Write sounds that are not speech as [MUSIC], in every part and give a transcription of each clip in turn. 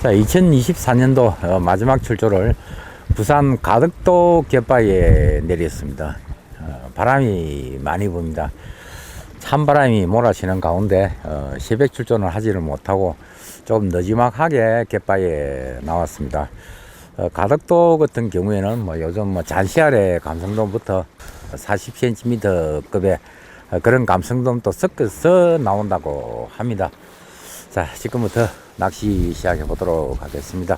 자, 2024년도 어, 마지막 출조를 부산 가덕도 갯바위에 내렸습니다. 어, 바람이 많이 붑니다. 찬바람이 몰아치는 가운데 어, 새벽 출조는 하지를 못하고 좀 느지막하게 갯바위에 나왔습니다. 어, 가덕도 같은 경우에는 뭐 요즘 뭐 잔시아래 감성돔부터 40cm 급의 어, 그런 감성돔도 섞어서 나온다고 합니다. 자, 지금부터 낚시 시작해 보도록 하겠습니다.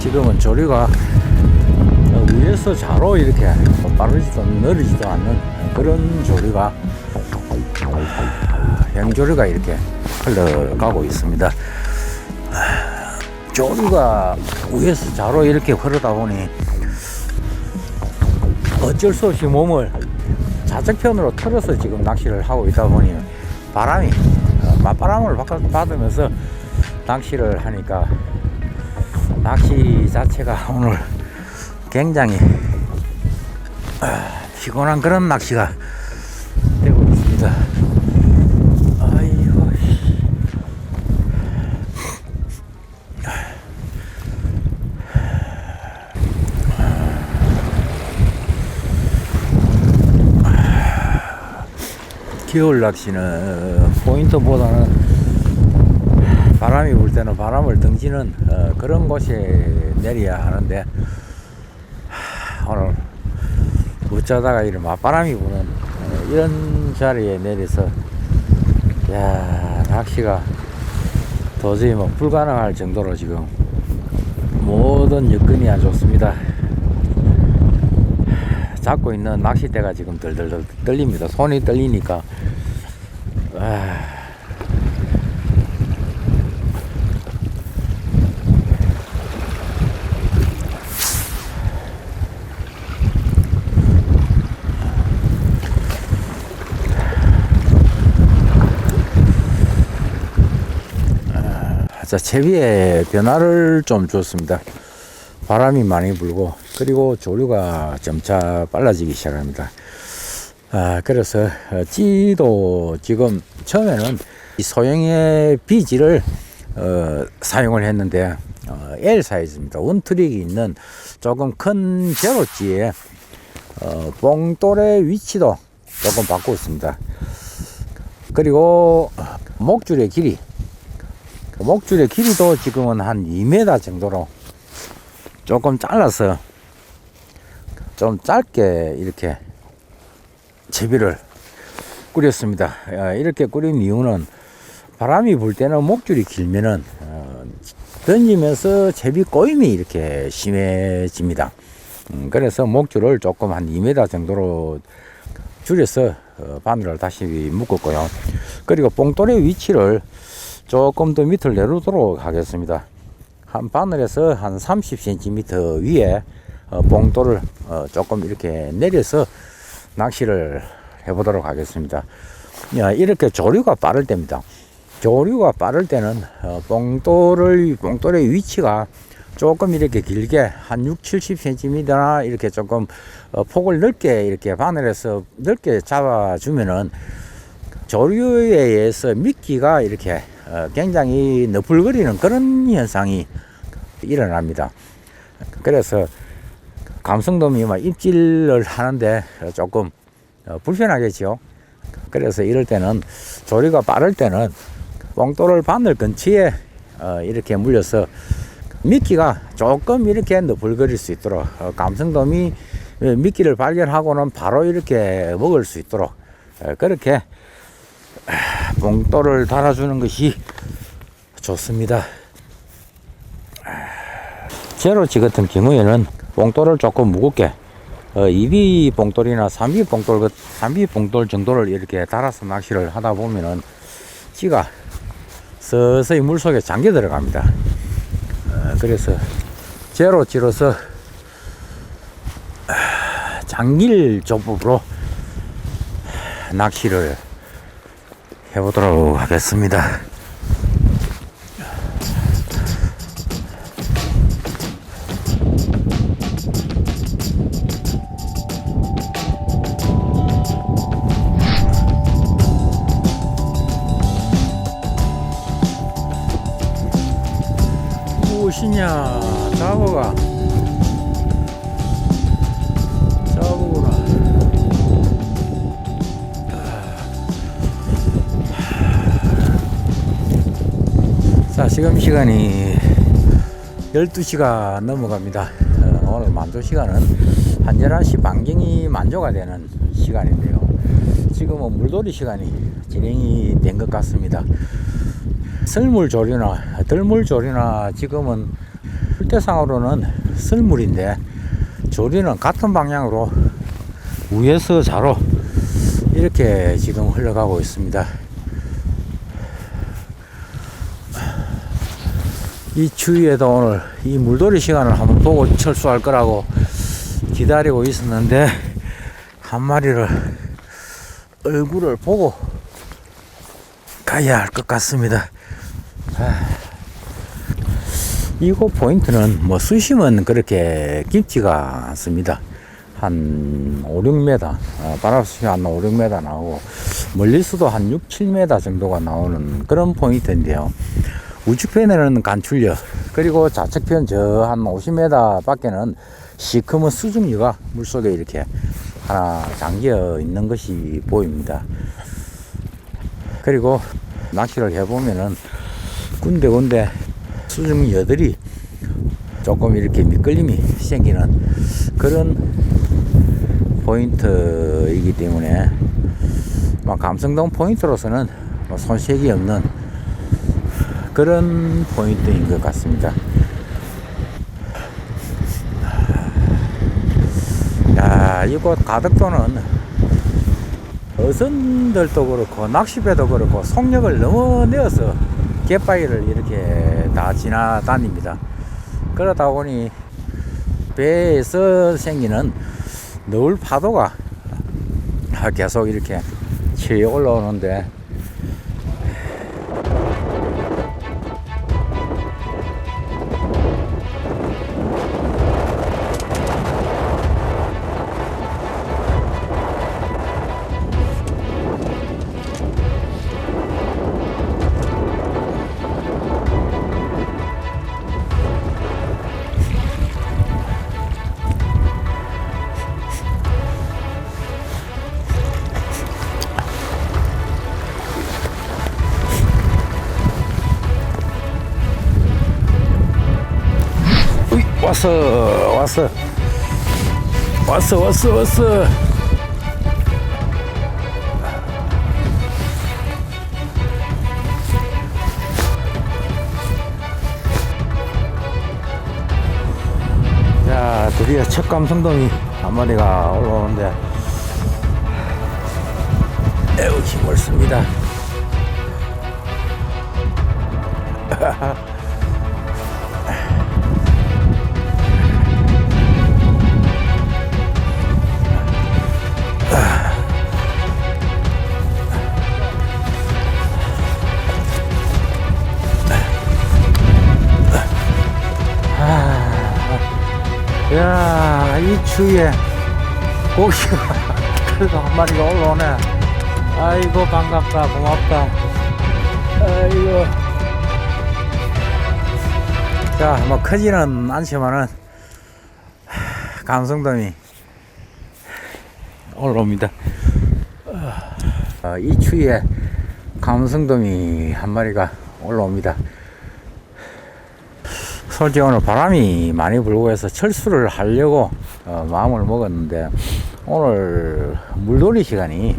지금은 조류가 어, 위에서 좌로 이렇게 빠르지도 느리지도 않는 그런 조류가 양조류가 이렇게 흘러가고 있습니다. 조류가 위에서 좌로 이렇게 흐르다 보니 어쩔 수 없이 몸을 좌측편으로 틀어서 지금 낚시를 하고 있다 보니 바람이 어, 맞바람을 받- 받으면서 낚시를 하니까 낚시 자체가 오늘 굉장히 아, 피곤한 그런 낚시가 되고 있습니다. 아이고. 씨. 겨울 낚시는 포인트보다는 바람이 불 때는 바람을 등지는 어, 그런 곳에 내려야 하는데 하, 오늘 어쩌다가 이런 맞바람이 부는 어, 이런 자리에 내려서 야 낚시가 도저히 뭐 불가능할 정도로 지금 모든 여건이 안 좋습니다. 잡고 있는 낚싯대가 지금 덜덜덜 떨립니다. 손이 떨리니까 아, 자, 채비에 변화를 좀 줬습니다. 바람이 많이 불고, 그리고 조류가 점차 빨라지기 시작합니다. 아, 그래서, 어, 찌도 지금 처음에는 이 소형의 비지를, 어, 사용을 했는데, 어, L 사이즈입니다. 원트릭이 있는 조금 큰 제로찌에, 어, 봉돌의 위치도 조금 바꾸었습니다. 그리고 목줄의 길이, 그 목줄의 길이도 지금은 한 2m 정도로 조금 잘라서 좀 짧게 이렇게 제비를 꾸렸습니다. 아, 이렇게 꾸린 이유는 바람이 불 때는 목줄이 길면은 어, 던지면서 제비 꼬임이 이렇게 심해집니다. 음, 그래서 목줄을 조금 한 2m 정도로 줄여서 어, 바늘을 다시 묶었고요. 그리고 봉돌의 위치를 조금 더 밑을 내려도록 하겠습니다. 한 바늘에서 한 30cm 위에 어, 봉돌을 어, 조금 이렇게 내려서 낚시를 해보도록 하겠습니다. 야, 이렇게 조류가 빠를 때입니다. 조류가 빠를 때는 어, 봉돌을 봉돌의 위치가 조금 이렇게 길게 한 6, 70cm나 이렇게 조금 어, 폭을 넓게 이렇게 바늘에서 넓게 잡아주면은 조류에 의해서 미끼가 이렇게 어, 굉장히 너풀거리는 그런 현상이 일어납니다. 그래서 감성돔이 막 입질을 하는데 조금 어, 불편하겠죠. 그래서 이럴 때는 조류가 빠를 때는 뽕돌을 바늘 근처에 어, 이렇게 물려서 미끼가 조금 이렇게 너풀거릴 수 있도록 어, 감성돔이 미끼를 발견하고는 바로 이렇게 먹을 수 있도록 어, 그렇게 봉돌을 달아주는 것이 좋습니다. 제로치 같은 경우에는 봉돌을 조금 무겁게 어, 2B 봉돌이나 3B 봉돌, 같- 3B 봉돌 정도를 이렇게 달아서 낚시를 하다 보면은 찌가 서서히 물 속에 잠겨 들어갑니다. 어, 그래서 제로치로서 아, 장길 조법으로 낚시를 해보도록 하겠습니다. 지금 시간이 12시가 넘어갑니다. 어, 오늘 만조 시간은 한 11시 반경이 만조가 되는 시간인데요. 지금은 물놀이 시간이 진행이 된 것 같습니다. 설물조리나 들물조리나 지금은 실대상으로는 설물인데 조리는 같은 방향으로 위에서 자로 이렇게 지금 흘러가고 있습니다. 이 추위에도 오늘 이 물놀이 시간을 한번 보고 철수할 거라고 기다리고 있었는데 한 마리를 얼굴을 보고 가야 할 것 같습니다. 아, 이곳 포인트는 뭐 수심은 그렇게 깊지가 않습니다. 한 5, 6m, 어, 바람수심 한 5, 6m 나오고 멀리서도 한 6, 7m 정도가 나오는 그런 포인트인데요. 우측편에는 간출력 그리고 좌측편 저 한 50m 밖에는 시커먼 수중류가 물속에 이렇게 하나 잠겨 있는 것이 보입니다. 그리고 낚시를 해보면은 군데군데 수중여들이 조금 이렇게 미끌림이 생기는 그런 포인트이기 때문에 뭐 감성동 포인트로서는 뭐 손색이 없는 그런 포인트인 것 같습니다. 야, 이곳 가덕도는 어선들도 그렇고 낚시배도 그렇고 속력을 너무 내어서 갯바위를 이렇게 다 지나다닙니다. 그러다 보니 배에서 생기는 너울 파도가 계속 이렇게 치어 올라오는데 왔어 왔어. 왔어 왔어 왔어. 자 드디어 첫 감성돔이 한 마리가 올라오는데. 매우 힘을 씁니다 [LAUGHS] 야, 이 추위에 고기가 [LAUGHS] 그래도 한 마리가 올라오네. 아이고, 반갑다, 고맙다. 아이고. 자, 뭐, 크지는 않지만은, 하, 감성돔이 올라옵니다. 어, 이 추위에 감성돔이 한 마리가 올라옵니다. 솔직히 오늘 바람이 많이 불고 해서 철수를 하려고 어, 마음을 먹었는데 오늘 물놀이 시간이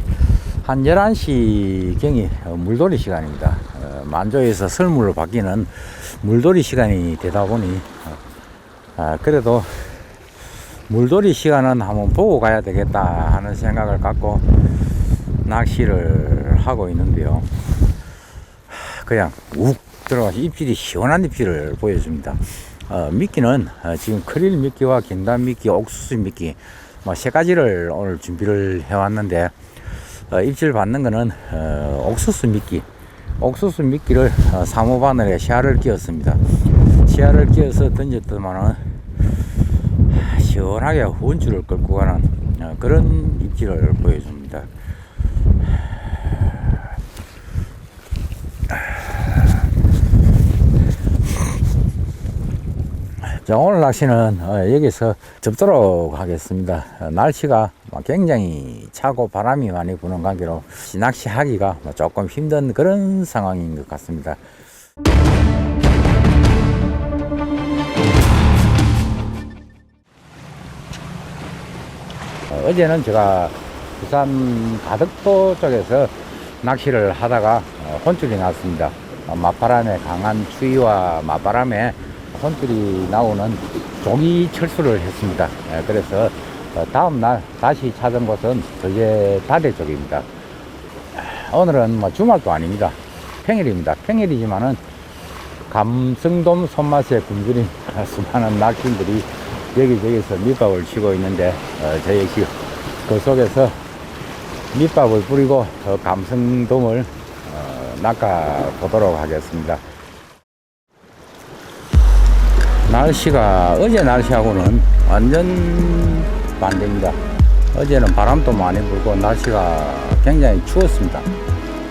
한 11시경이 어, 물놀이 시간입니다. 어, 만조에서 설물로 바뀌는 물놀이 시간이 되다 보니 어, 아, 그래도 물놀이 시간은 한번 보고 가야 되겠다 하는 생각을 갖고 낚시를 하고 있는데요. 그냥 욱 들어가서 입질이 시원한 입질을 보여줍니다. 어, 미끼는 어, 지금 크릴 미끼와 긴단 미끼, 옥수수 미끼 뭐 세 가지를 오늘 준비를 해왔는데 어, 입질 받는 거는 어, 옥수수 미끼, 옥수수 미끼를 어, 사모바늘에 시야를 끼웠습니다. 시야를 끼워서 던졌더만은 시원하게 원줄을 끌고 가는 어, 그런 입질을 보여줍니다. 자, 오늘 낚시는 어, 여기서 접도록 하겠습니다. 어, 날씨가 뭐 굉장히 차고 바람이 많이 부는 관계로 낚시하기가 뭐 조금 힘든 그런 상황인 것 같습니다. 어, 어제는 제가 부산 가덕도 쪽에서 낚시를 하다가 혼쭐이 났습니다. 맞바람에 강한 추위와 맞바람에 혼쭐이 나오는 조기 철수를 했습니다. 예, 그래서 어, 다음날 다시 찾은 곳은 저제 다대 쪽입니다. 아, 오늘은 뭐 주말도 아닙니다. 평일입니다. 평일이지만은 감성돔 손맛에 굶주린 수많은 낚시인들이 여기저기서 밑밥을 치고 있는데 어, 저 역시 그 속에서 밑밥을 뿌리고 저 감성돔을 어, 낚아 보도록 하겠습니다. 날씨가 어제 날씨하고는 완전 반대입니다. 어제는 바람도 많이 불고 날씨가 굉장히 추웠습니다.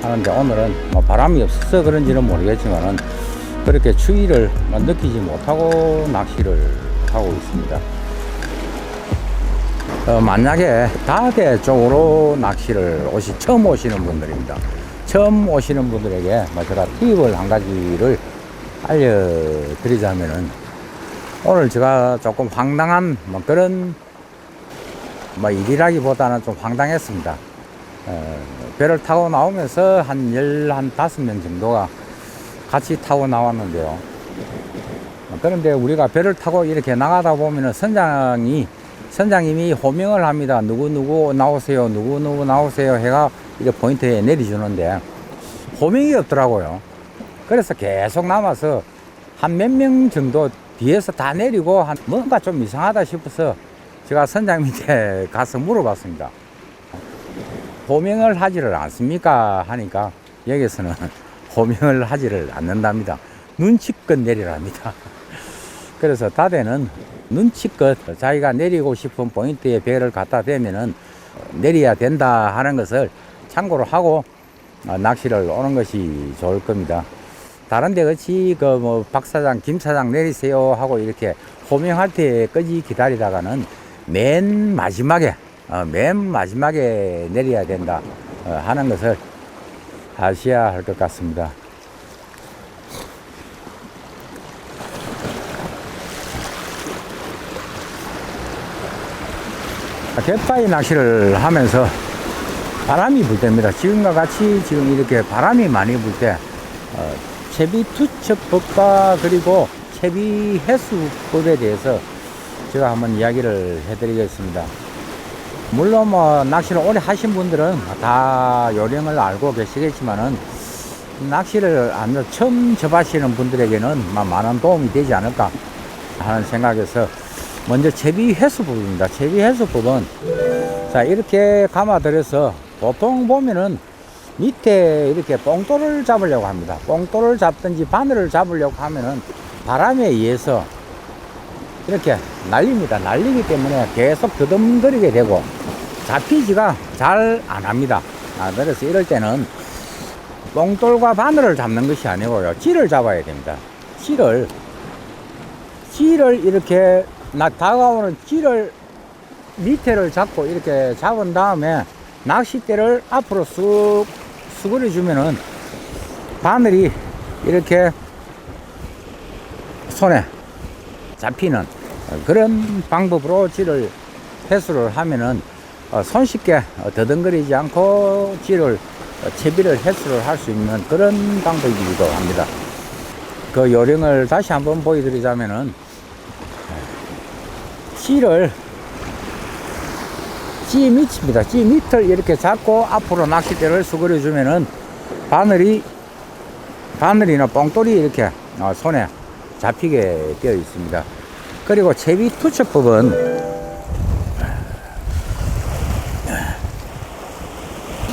하는데 오늘은 뭐 바람이 없어서 그런지는 모르겠지만은 그렇게 추위를 뭐 느끼지 못하고 낚시를 하고 있습니다. 어, 만약에 다대 쪽으로 낚시를 오시 처음 오시는 분들입니다. 처음 오시는 분들에게 뭐 제가 팁을 한 가지를 알려드리자면은 오늘 제가 조금 황당한 뭐 그런 뭐 일이라기보다는 좀 황당했습니다. 어, 배를 타고 나오면서 한 열, 한 다섯 명 정도가 같이 타고 나왔는데요. 어, 그런데 우리가 배를 타고 이렇게 나가다 보면은 선장이, 선장님이 호명을 합니다. 누구누구 나오세요. 누구누구 나오세요. 해가 이렇게 포인트에 내려주는데 호명이 없더라고요. 그래서 계속 남아서 한 몇 명 정도 뒤에서 다 내리고 한 뭔가 좀 이상하다 싶어서 제가 선장님한테 [LAUGHS] 가서 물어봤습니다. 호명을 하지를 않습니까? 하니까 여기서는 [LAUGHS] 호명을 하지를 않는답니다. 눈치껏 내리랍니다. [LAUGHS] 그래서 다대는 눈치껏 자기가 내리고 싶은 포인트에 배를 갖다 대면은 내려야 된다 하는 것을 참고로 하고 어, 낚시를 오는 것이 좋을 겁니다. 다른 데 같이 그 뭐 박 사장, 김 사장 내리세요 하고 이렇게 호명할 때까지 기다리다가는 맨 마지막에 어, 맨 마지막에 내려야 된다 어, 하는 것을 아셔야 할 것 같습니다. 갯바위 낚시를 하면서 바람이 불 때입니다. 지금과 같이 지금 이렇게 바람이 많이 불 때, 어, 채비 투척 법과 그리고 채비 해수법에 대해서 제가 한번 이야기를 해드리겠습니다. 물론 뭐 낚시를 오래 하신 분들은 다 요령을 알고 계시겠지만은 낚시를 안 처음 접하시는 분들에게는 마- 많은 도움이 되지 않을까 하는 생각에서 먼저 채비 해수법입니다. 채비 해수법은 자 이렇게 감아들여서 보통 보면은 밑에 이렇게 뽕돌을 잡으려고 합니다. 뽕돌을 잡든지 바늘을 잡으려고 하면은 바람에 의해서 이렇게 날립니다. 날리기 때문에 계속 더듬거리게 되고 잡히지가 잘 안 합니다. 아, 그래서 이럴 때는 뽕돌과 바늘을 잡는 것이 아니고요. 찌를 잡아야 됩니다. 찌를, 찌를 이렇게 나 다가오는 찌를 밑에를 잡고 이렇게 잡은 다음에 낚싯대를 앞으로 쑥 수그려 주면은 바늘이 이렇게 손에 잡히는 그런 방법으로 찌를 회수를 하면은 어, 손쉽게 어, 더듬거리지 않고 찌를 어, 채비를 회수를 할 수 있는 그런 방법이기도 합니다. 그 요령을 다시 한번 보여드리자면은 찌를 찌 밑입니다. 찌 밑을 이렇게 잡고 앞으로 낚싯대를 수그려 주면은 바늘이 바늘이나 뽕돌이 이렇게 어, 손에 잡히게 되어 있습니다. 그리고 채비 투척법은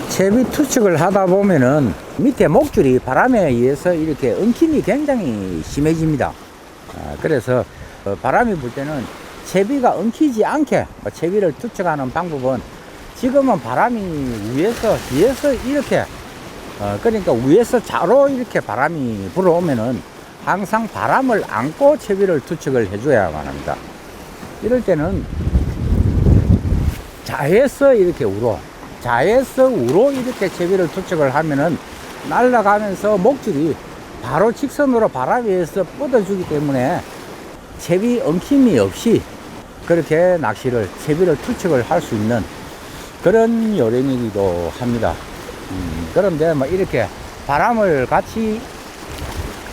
채비 투척을 하다 보면은 밑에 목줄이 바람에 의해서 이렇게 엉킴이 굉장히 심해집니다. 아, 그래서 어, 바람이 불 때는 채비가 엉키지 않게 뭐 채비를 투척하는 방법은 지금은 바람이 위에서 뒤에서 이렇게 어, 그러니까 위에서 좌로 이렇게 바람이 불어오면은 항상 바람을 안고 채비를 투척을 해줘야만 합니다. 이럴 때는 좌에서 이렇게 우로, 좌에서 우로 이렇게 채비를 투척을 하면은 날아가면서 목줄이 바로 직선으로 바람 위에서 뻗어주기 때문에 채비 엉킴이 없이 그렇게 낚시를 채비를 투척을 할 수 있는 그런 요령이기도 합니다. 음, 그런데 뭐 이렇게 바람을 같이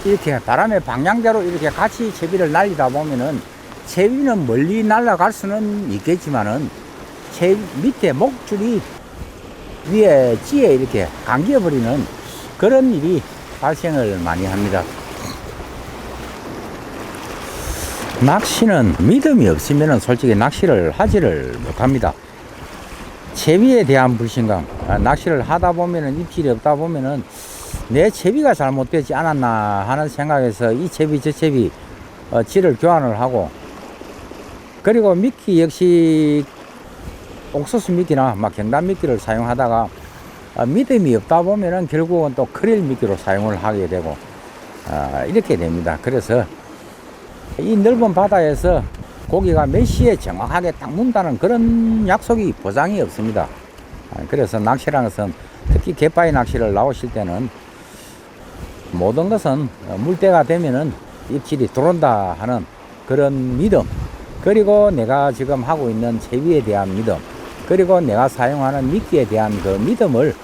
이렇게 바람의 방향대로 이렇게 같이 채비를 날리다 보면은 채비는 멀리 날아갈 수는 있겠지만은 채 밑에 목줄이 위에 찌에 이렇게 감겨 버리는 그런 일이 발생을 많이 합니다. 낚시는 믿음이 없으면 솔직히 낚시를 하지를 못합니다. 채비에 대한 불신감, 아, 낚시를 하다 보면은 입질이 없다 보면은 내 채비가 잘못되지 않았나 하는 생각에서 이 채비 저 채비 어, 질을 교환을 하고 그리고 미끼 역시 옥수수 미끼나 막 경단 미끼를 사용하다가 어, 믿음이 없다 보면은 결국은 또 크릴 미끼로 사용을 하게 되고 아, 이렇게 됩니다. 그래서 이 넓은 바다에서 고기가 몇 시에 정확하게 딱 문다는 그런 약속이 보장이 없습니다. 아, 그래서 낚시라는 것은 특히 갯바위 낚시를 나오실 때는 모든 것은 어, 물때가 되면은 입질이 들어온다 하는 그런 믿음 그리고 내가 지금 하고 있는 채비에 대한 믿음 그리고 내가 사용하는 미끼에 대한 그 믿음을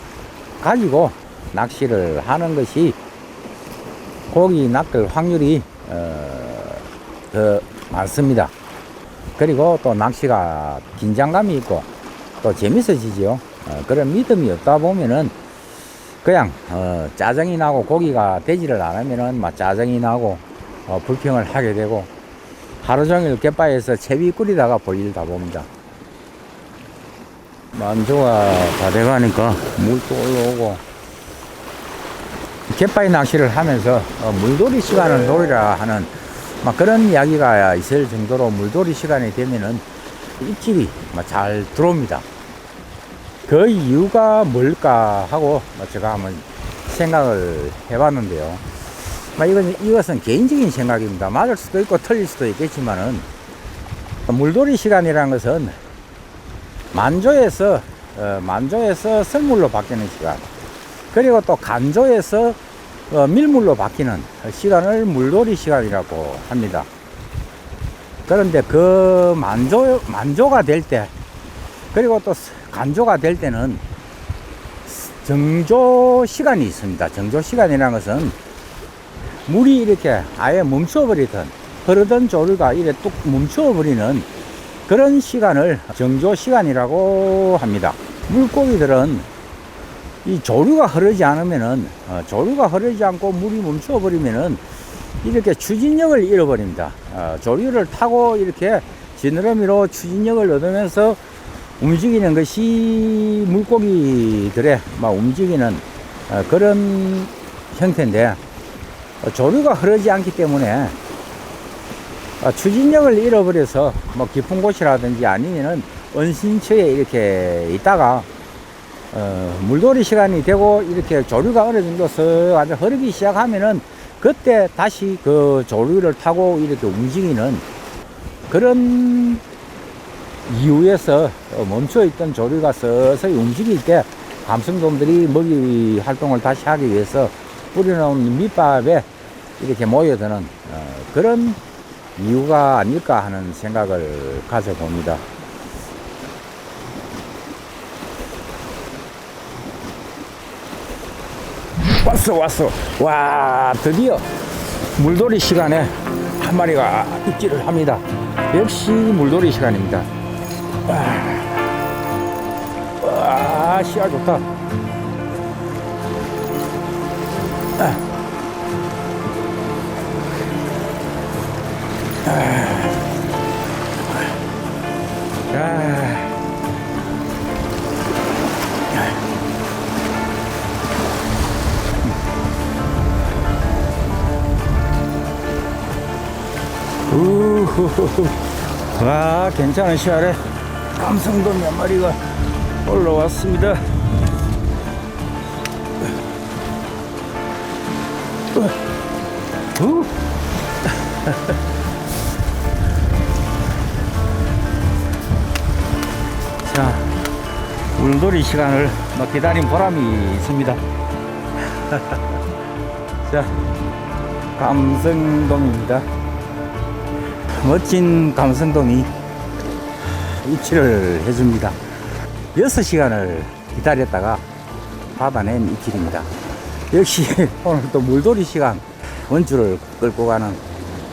가지고 낚시를 하는 것이 고기 낚을 확률이 어, 더 많습니다. 그리고 또 낚시가 긴장감이 있고 또 재밌어지지요. 어, 그런 믿음이 없다 보면은 그냥 어, 짜증이 나고 고기가 되지를 않으면은 막 짜증이 나고 어, 불평을 하게 되고 하루 종일 갯바에서 채비 끓이다가 볼일다 봅니다. 만조가 다 돼가니까 물도 올라오고 갯바위 낚시를 하면서 어, 물놀이 시간을 노리라 하는 막 그런 이야기가 있을 정도로 물놀이 시간이 되면은 입질이 막잘 들어옵니다. 그 이유가 뭘까 하고 뭐 제가 한번 생각을 해봤는데요. 막 이건, 이것은 개인적인 생각입니다. 맞을 수도 있고 틀릴 수도 있겠지만은 물놀이 시간이라는 것은 만조에서 어, 만조에서 설물로 바뀌는 시간 그리고 또 간조에서 어, 밀물로 바뀌는 시간을 물놀이 시간이라고 합니다. 그런데 그 만조 만조가 될 때 그리고 또 간조가 될 때는 정조 시간이 있습니다. 정조 시간이라는 것은 물이 이렇게 아예 멈춰버리던 흐르던 조류가 이래 뚝 멈춰버리는 그런 시간을 정조 시간이라고 합니다. 물고기들은 이 조류가 흐르지 않으면은 어, 조류가 흐르지 않고 물이 멈춰 버리면은 이렇게 추진력을 잃어버립니다. 어, 조류를 타고 이렇게 지느러미로 추진력을 얻으면서 움직이는 것이 물고기들의 막 움직이는 어, 그런 형태인데 어, 조류가 흐르지 않기 때문에 어, 추진력을 잃어버려서 뭐 깊은 곳이라든지 아니면은 은신처에 이렇게 있다가 어, 물놀이 시간이 되고 이렇게 조류가 어느 정도 쓱 아주 흐르기 시작하면은 그때 다시 그 조류를 타고 이렇게 움직이는 그런 이유에서 어, 멈춰 있던 조류가 서서히 움직일 때 감성돔들이 먹이 활동을 다시 하기 위해서 뿌려놓은 밑밥에 이렇게 모여드는 어, 그런 이유가 아닐까 하는 생각을 가져봅니다. 왔어 왔어. 와 드디어 물놀이 시간에 한 마리가 입질을 합니다. 역시 물놀이 시간입니다. 와, 와 시야 좋다. 아. 아. 우후후후. 와, 괜찮은 시야에 감성도 몇 마리가 올라왔습니다. 우. [LAUGHS] 자, 물놀이 시간을 뭐 기다린 보람이 있습니다. [LAUGHS] 자, 감성돔입니다. 멋진 감성돔이 입질을 해줍니다. 6시간을 기다렸다가 받아낸 입질입니다. 역시 [LAUGHS] 오늘 또 물돌이 시간 원줄을 끌고 가는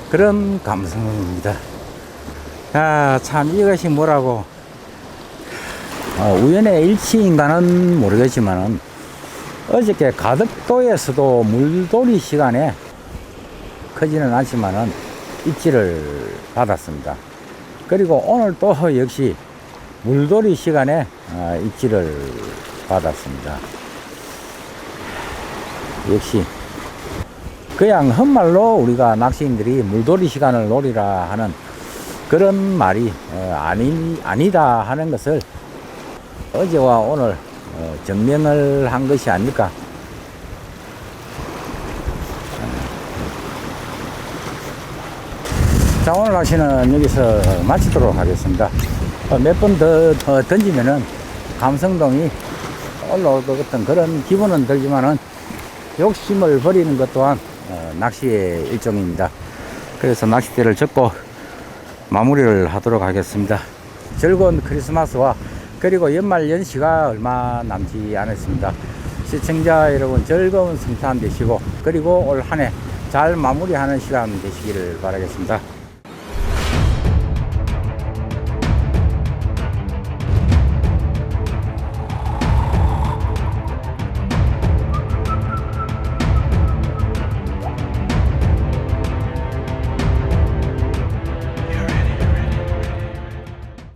그런 감성입니다. 아, 참 이것이 뭐라고 어, 우연의 일치인가는 모르겠지만은 어저께 가덕도에서도 물돌이 시간에 크지는 않지만은 입질을 받았습니다. 그리고 오늘 또 역시 물돌이 시간에 어, 입질을 받았습니다. 역시 그냥 헛말로 우리가 낚시인들이 물돌이 시간을 노리라 하는 그런 말이 어, 아니, 아니다 하는 것을 어제와 오늘 어, 증명을 한 것이 아닐까 자 오늘 낚시는 여기서 마치도록 하겠습니다. 어, 몇번 더 던지면은 감성동이 올라올 것 같은 그런 기분은 들지만은 욕심을 버리는 것 또한 어, 낚시의 일종입니다. 그래서 낚싯대를 접고 마무리를 하도록 하겠습니다. 즐거운 크리스마스와 그리고 연말 연시가 얼마 남지 않았습니다. 시청자 여러분 즐거운 성탄 되시고 그리고 올 한 해 잘 마무리하는 시간 되시기를 바라겠습니다